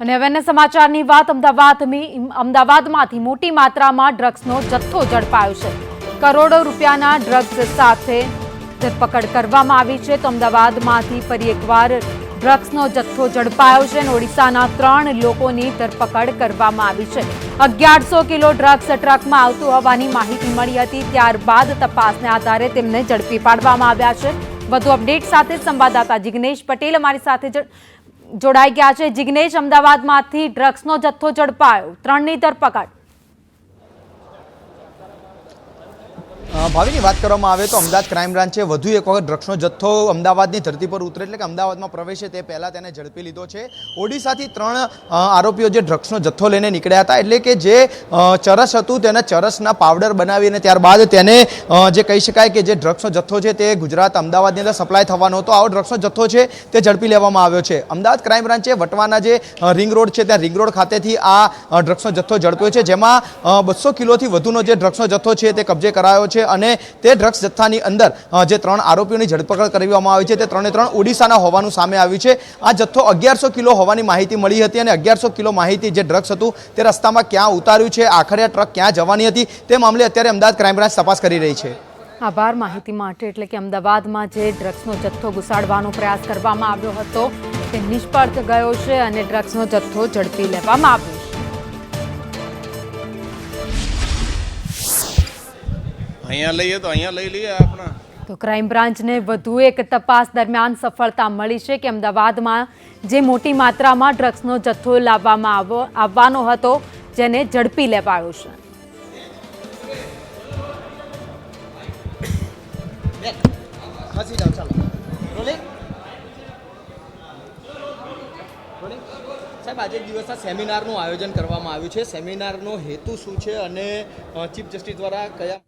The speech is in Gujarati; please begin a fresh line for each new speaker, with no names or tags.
અને હવે સમાચારની વાત, અમદાવાદની અમદાવાદમાંથી મોટી માત્રામાં ડ્રગ્સનો જથ્થો ઝડપાયો છે. કરોડો રૂપિયાના ડ્રગ્સ સાથે ધરપકડ કરવામાં આવી છે. તો અમદાવાદમાંથી ફરી એકવાર ડ્રગ્સનો જથ્થો ઝડપાયો છે અને ઓડિશાના ત્રણ લોકોની ધરપકડ કરવામાં આવી છે. અગિયારસો કિલો ડ્રગ્સ ટ્રકમાં આવતું હોવાની માહિતી મળી હતી. ત્યારબાદ તપાસને આધારે તેમને ઝડપી પાડવામાં આવ્યા છે. વધુ અપડેટ સાથે સંવાદદાતા જિગ્નેશ પટેલ અમારી સાથે જ- જોડાઈ ગયા છે. જિગ્નેશ અમદાવાદમાંથી ડ્રગ્સનો જથ્થો ઝડપાયો. ત્રણની ધરપકડ.
ભાવિની વાત કરવામાં આવે તો અમદાવાદ ક્રાઇમ બ્રાન્ચે વધુ એક વખત ડ્રગ્સનો જથ્થો અમદાવાદની ધરતી પર ઉતરે એટલે કે અમદાવાદમાં પ્રવેશે તે પહેલાં તેને ઝડપી લીધો છે. ઓડિશાથી ત્રણ આરોપીઓ જે ડ્રગ્સનો જથ્થો લઈને નીકળ્યા હતા એટલે કે જે ચરસ હતું તેને ચરસના પાવડર બનાવીને ત્યારબાદ તેને જે કહી શકાય કે જે ડ્રગ્સનો જથ્થો છે તે ગુજરાત અમદાવાદની અંદર સપ્લાય થવાનો હતો. આવો ડ્રગ્સનો જથ્થો છે તે ઝડપી લેવામાં આવ્યો છે. અમદાવાદ ક્રાઇમ બ્રાન્ચે વટવાના જે રિંગ રોડ છે ત્યાં રિંગ રોડ ખાતેથી આ ડ્રગ્સનો જથ્થો ઝડપ્યો છે. જેમાં બસો કિલોથી વધુનો જે ડ્રગ્સનો જથ્થો છે તે કબજે કરાયો છે અને તે ડ્રગ્સ જથ્થાની અંદર જે ત્રણ આરોપીઓની ધરપકડ કરવામાં આવી છે, તે ત્રણે ત્રણ ઓડિશાના હોવાનું સામે આવ્યું છે. આ જથ્થો અગિયારસો કિલો હોવાની માહિતી મળી હતી અને અગિયારસો કિલો માહિતી જે ડ્રગ્સ હતું, તે રસ્તામાં ક્યાં ઉતાર્યું છે આખરે ટ્રક ક્યાં જવાની હતી, તે મામલે અત્યારે અમદાવાદ ક્રાઇમ બ્રાન્ચ તપાસ કરી રહી છે.
આભાર માહિતી માટે, એટલે કે અમદાવાદમાં જે ડ્રગ્સનો જથ્થો ઘુસાડવાનો પ્રયાસ કરવામાં આવ્યો હતો, તે નિષ્ફળ ગયો છે અને ડ્રગ્સનો જથ્થો ઝડપી લેવામાં આવ્યો
અહીંયા લઈએ તો અહીંયા લઈ લઈએ આપણા.
તો ક્રાઇમ બ્રાન્ચને વધુ એક તપાસ દરમિયાન સફળતા મળી છે કે અમદાવાદમાં જે મોટી માત્રામાં ડ્રગ્સનો જથ્થો લાવવામાં આવો- આવવાનો હતો જેને ઝડપી લેવાયો છે.
ખસી જાઓ ચાલો રોલિંગ રોલિંગ સાહેબ આજે એક દિવસના સેમિનારનું આયોજન કરવામાં આવ્યું છે. સેમિનારનો હેતુ શું છે અને ચીફ જસ્ટિસ દ્વારા કયા